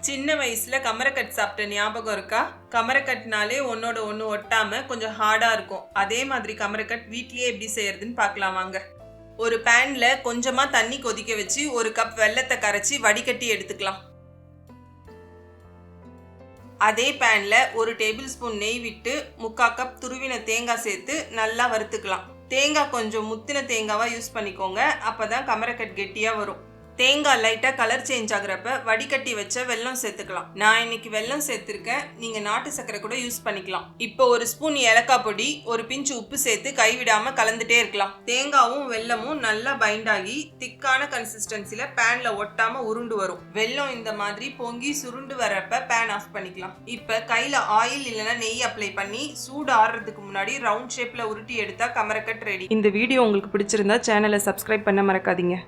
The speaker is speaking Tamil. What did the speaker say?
சின்ன வயசுல கமரக்கட் சாப்பிட்ட ஞாபகம் இருக்கா? கமரக்கட்னாலே ஒன்னோட ஒன்று ஒட்டாம கொஞ்சம் ஹார்டா இருக்கும். அதே மாதிரி கமரக்கட் வீட்லயே எப்படி செய்யறதுன்னு பார்க்கலாம் வாங்க. ஒரு பேன்ல கொஞ்சமா தண்ணி கொதிக்க வச்சு ஒரு கப் வெல்லத்தை கரைச்சி வடிகட்டி எடுத்துக்கலாம். அதே பேன்ல ஒரு டேபிள் ஸ்பூன் நெய் விட்டு முக்கா கப் துருவின தேங்காய் சேர்த்து நல்லா வறுத்துக்கலாம். தேங்காய் கொஞ்சம் முத்தின தேங்காவா யூஸ் பண்ணிக்கோங்க. அப்பதான் கமரக்கட் கெட்டியா வரும். தேங்காய் லைட்டாக கலர் சேஞ்ச் ஆகுறப்ப வடிகட்டி வச்ச வெல்லம் சேர்த்துக்கலாம். நான் இன்னைக்கு வெல்லம் சேர்த்துருக்கேன். நீங்கள் நாட்டு சர்க்கரை கூட யூஸ் பண்ணிக்கலாம். இப்போ ஒரு ஸ்பூன் ஏலக்காய் பொடி ஒரு பிஞ்சு உப்பு சேர்த்து கைவிடாமல் கலந்துட்டே இருக்கலாம். தேங்காவும் வெல்லமும் நல்லா பைண்ட் ஆகி திக்கான கன்சிஸ்டன்சியில் பேனில் ஒட்டாமல் உருண்டு வரும். வெல்லம் இந்த மாதிரி பொங்கி சுருண்டு வரப்ப பேன் ஆஃப் பண்ணிக்கலாம். இப்போ கையில் ஆயில் இல்லைன்னா நெய் அப்ளை பண்ணி சூடு ஆடுறதுக்கு முன்னாடி ரவுண்ட் ஷேப்பில் உருட்டி எடுத்தால் கமரக்கட் ரெடி இந்த வீடியோ உங்களுக்கு பிடிச்சிருந்தா சேனலை சப்ஸ்கிரைப் பண்ண மறக்காதீங்க.